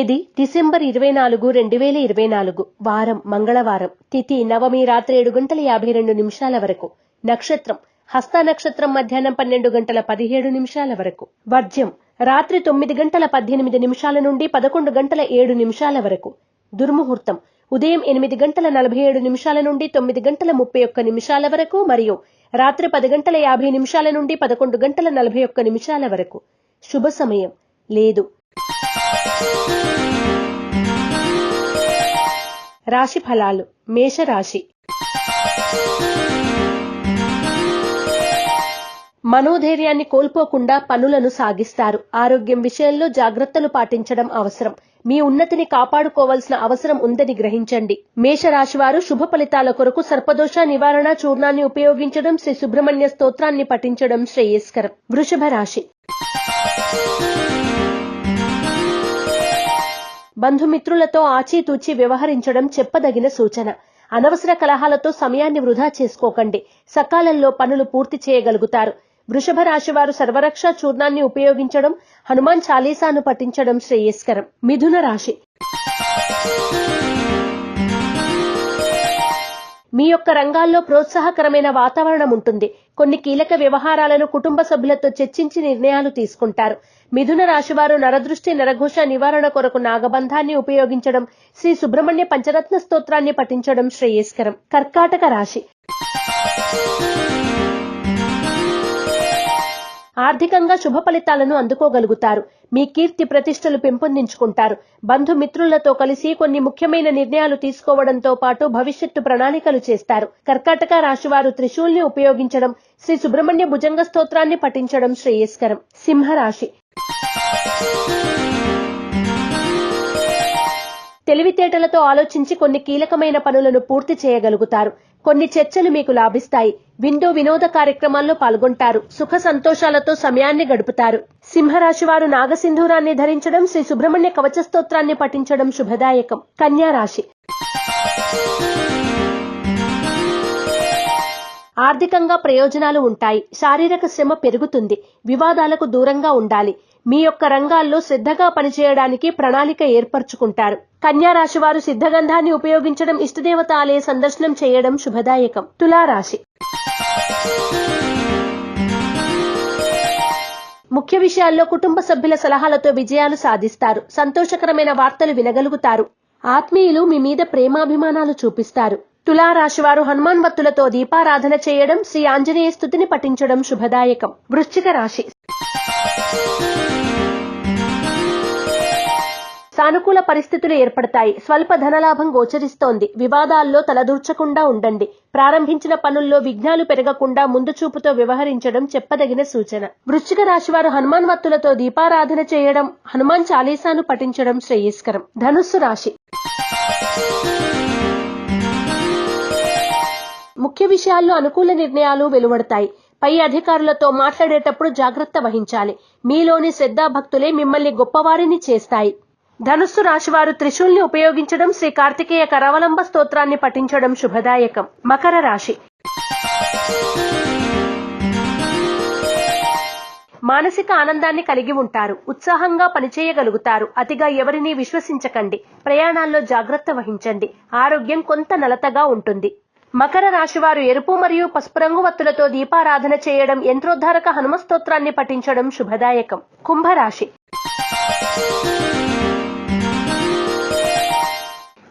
తేదీ డిసెంబర్ ఇరవై నాలుగు రెండు వేల ఇరవై నాలుగు. వారం మంగళవారం. తిథి నవమి రాత్రి ఏడు గంటల యాభై రెండు నిమిషాల వరకు. నక్షత్రం హస్త నక్షత్రం మధ్యాహ్నం పన్నెండు గంటల పదిహేడు నిమిషాల వరకు. వర్జ్యం రాత్రి తొమ్మిది గంటల పద్దెనిమిది నిమిషాల నుండి పదకొండు గంటల ఏడు నిమిషాల వరకు. దుర్ముహూర్తం ఉదయం ఎనిమిది గంటల నలభై ఏడు నిమిషాల నుండి తొమ్మిది గంటల ముప్పై ఒక్క నిమిషాల వరకు మరియు రాత్రి పది గంటల యాభై నిమిషాల నుండి పదకొండు గంటల నలభై ఒక్క నిమిషాల వరకు. శుభ సమయం లేదు. రాశి ఫలాలు. మేషరాశి. మనోధైర్యాన్ని కోల్పోకుండా పనులను సాగిస్తారు. ఆరోగ్యం విషయంలో జాగ్రత్తలు పాటించడం అవసరం. మీ ఉన్నతిని కాపాడుకోవాల్సిన అవసరం ఉందని గ్రహించండి. మేషరాశివారు శుభ ఫలితాల కొరకు సర్పదోష నివారణ చూర్ణాన్ని ఉపయోగించడం శ్రీ సుబ్రహ్మణ్య స్తోత్రాన్ని పఠించడం శ్రేయస్కరం. వృషభ రాశి. బంధుమిత్రులతో ఆచితూచి వ్యవహరించడం చెప్పదగిన సూచన. అనవసర కలహాలతో సమయాన్ని వృధా చేసుకోకండి. సకాలంలో పనులు పూర్తి చేయగలుగుతారు. వృషభ రాశి వారు సర్వరక్ష చూర్ణాన్ని ఉపయోగించడం హనుమాన్ చాలీసాను పఠించడం శ్రేయస్కరం. మిథున రాశి. మీ యొక్క రంగాల్లో ప్రోత్సాహకరమైన వాతావరణం ఉంటుంది. కొన్ని కీలక వ్యవహారాలను కుటుంబ సభ్యులతో చర్చించి నిర్ణయాలు తీసుకుంటారు. మిథున రాశివారు నరదృష్టి నరఘోష నివారణ కొరకు నాగబంధాన్ని ఉపయోగించడం శ్రీ సుబ్రహ్మణ్య పంచరత్న స్తోత్రాన్ని పఠించడం శ్రేయస్కరం. కర్కాటక రాశి. ఆర్థికంగా శుభ ఫలితాలను అందుకోగలుగుతారు. మీ కీర్తి ప్రతిష్టలు పెంపొందించుకుంటారు. బంధుమిత్రులతో కలిసి కొన్ని ముఖ్యమైన నిర్ణయాలు తీసుకోవడంతో పాటు భవిష్యత్తు ప్రణాళికలు చేస్తారు. కర్కాటక రాశివారు త్రిశూల్ని ఉపయోగించడం శ్రీ సుబ్రహ్మణ్య భుజంగ స్తోత్రాన్ని పఠించడం శ్రేయస్కరం. సింహరాశి. తెలివితేటలతో ఆలోచించి కొన్ని కీలకమైన పనులను పూర్తి చేయగలుగుతారు. కొన్ని చర్చలు మీకు లాభిస్తాయి. విండో వినోద కార్యక్రమాల్లో పాల్గొంటారు. సుఖ సంతోషాలతో సమయాన్ని గడుపుతారు. సింహరాశి వారు నాగసింధూరాన్ని ధరించడం శ్రీ సుబ్రహ్మణ్య కవచ స్తోత్రాన్ని పఠించడం శుభదాయకం. కన్యా రాశి. ఆర్థికంగా ప్రయోజనాలు ఉంటాయి. శారీరక శ్రమ పెరుగుతుంది. వివాదాలకు దూరంగా ఉండాలి. మీ యొక్క రంగాల్లో శ్రద్ధగా పనిచేయడానికి ప్రణాళిక ఏర్పరచుకుంటారు. కన్యా రాశి వారు సిద్ధగంధాన్ని ఉపయోగించడం ఇష్టదేవత ఆలయ సందర్శనం చేయడం శుభదాయకం. తులారాశి. ముఖ్య విషయాల్లో కుటుంబ సభ్యుల సలహాలతో విజయాలు సాధిస్తారు. సంతోషకరమైన వార్తలు వినగలుగుతారు. ఆత్మీయులు మీ మీద ప్రేమాభిమానాలు చూపిస్తారు. తులారాశివారు హనుమాన్ వత్తులతో దీపారాధన చేయడం శ్రీ ఆంజనేయ స్థుతిని పఠించడం శుభదాయకం. వృశ్చిక రాశి. సానుకూల పరిస్థితులు ఏర్పడతాయి. స్వల్ప ధనలాభం గోచరిస్తోంది. వివాదాల్లో తలదూర్చకుండా ఉండండి. ప్రారంభించిన పనుల్లో విఘ్నాలు పెరగకుండా ముందు చూపుతో వ్యవహరించడం చెప్పదగిన సూచన. వృశ్చిక రాశివారు హనుమాన్ వత్తులతో దీపారాధన చేయడం హనుమాన్ చాలీసాను పఠించడం శ్రేయస్కరం. ధనుస్సు రాశి. ముఖ్య విషయాల్లో అనుకూల నిర్ణయాలు వెలువడతాయి. పై అధికారులతో మాట్లాడేటప్పుడు జాగ్రత్త వహించాలి. మీలోని శ్రద్ధాభక్తులే మిమ్మల్ని గొప్పవారిని చేస్తాయి. ధనుస్సు రాశివారు త్రిశూల్ని ఉపయోగించడం శ్రీ కార్తికేయ కరావలంబ స్తోత్రాన్ని పఠించడం శుభదాయకం. మకర రాశి. మానసిక ఆనందాన్ని కలిగి ఉంటారు. ఉత్సాహంగా పనిచేయగలుగుతారు. అతిగా ఎవరిని విశ్వసించకండి. ప్రయాణాల్లో జాగ్రత్త వహించండి. ఆరోగ్యం కొంత నలతగా ఉంటుంది. మకర రాశివారు ఎరుపు మరియు పసుపు రంగు వత్తులతో దీపారాధన చేయడం యంత్రోద్ధారక హనుమస్తోత్రాన్ని పఠించడం శుభదాయకం. కుంభరాశి.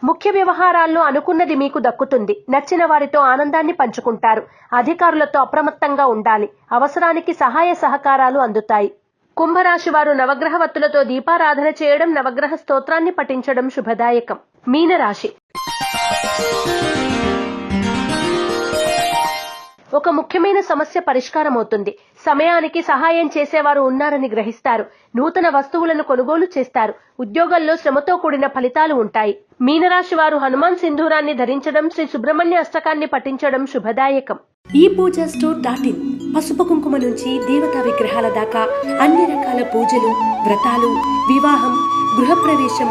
ముఖ్య వ్యవహారాల్లో అనుకున్నది మీకు దక్కుతుంది. నచ్చిన వారితో ఆనందాన్ని పంచుకుంటారు. అధికారులతో అప్రమత్తంగా ఉండాలి. అవసరానికి సహాయ సహకారాలు అందుతాయి. కుంభరాశి వారు నవగ్రహ వత్తులతో దీపారాధన చేయడం నవగ్రహ స్తోత్రాన్ని పఠించడం శుభదాయకం. మీనరాశి. ఒక ముఖ్యమైన సమస్య పరిష్కారమవుతుంది. సమయానికి సహాయం చేసేవారు ఉన్నారని గ్రహిస్తారు. నూతన వస్తువులను కొనుగోలు చేస్తారు. ఉద్యోగంలో శ్రమతో కూడిన ఫలితాలు ఉంటాయి. మీనరాశి వారు హనుమాన్ సింధూరాన్ని ధరించడం శ్రీ సుబ్రహ్మణ్య అష్టకాన్ని పఠించడం శుభదాయకం. ఈ పూజ స్టోర్ డాట్ ఇన్ పసుపు కుంకుమ నుంచి దేవతా విగ్రహాల దాకా అన్ని రకాల పూజలు వ్రతాలు వివాహం గృహప్రవేశం